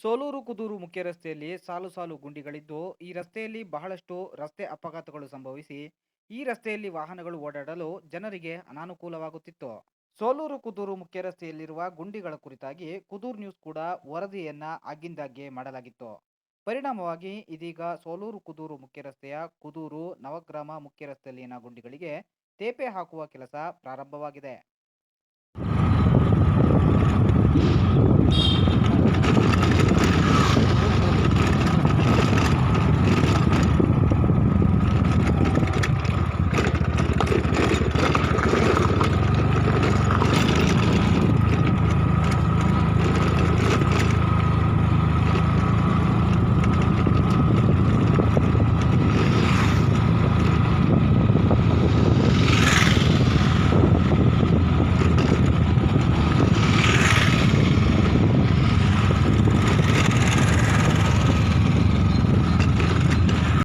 ಸೋಲೂರು ಕುದೂರು ಮುಖ್ಯ ರಸ್ತೆಯಲ್ಲಿ ಸಾಲು ಸಾಲು ಗುಂಡಿಗಳಿದ್ದು, ಈ ರಸ್ತೆಯಲ್ಲಿ ಬಹಳಷ್ಟು ರಸ್ತೆ ಅಪಘಾತಗಳು ಸಂಭವಿಸಿ, ಈ ರಸ್ತೆಯಲ್ಲಿ ವಾಹನಗಳು ಓಡಾಡಲು ಜನರಿಗೆ ಅನಾನುಕೂಲವಾಗುತ್ತಿತ್ತು. ಸೋಲೂರು ಕುದೂರು ಮುಖ್ಯ ರಸ್ತೆಯಲ್ಲಿರುವ ಗುಂಡಿಗಳ ಕುರಿತಾಗಿ ಕುದೂರು ನ್ಯೂಸ್ ಕೂಡ ವರದಿಯನ್ನ ಆಗಿಂದಾಗ್ಗೆ ಮಾಡಲಾಗಿತ್ತು. ಪರಿಣಾಮವಾಗಿ ಇದೀಗ ಸೋಲೂರು ಕುದೂರು ಮುಖ್ಯ ರಸ್ತೆಯ ಕುದೂರು ನವಗ್ರಾಮ ಮುಖ್ಯ ರಸ್ತೆಯಲ್ಲಿನ ಗುಂಡಿಗಳಿಗೆ ತೇಪೆ ಹಾಕುವ ಕೆಲಸ ಪ್ರಾರಂಭವಾಗಿದೆ.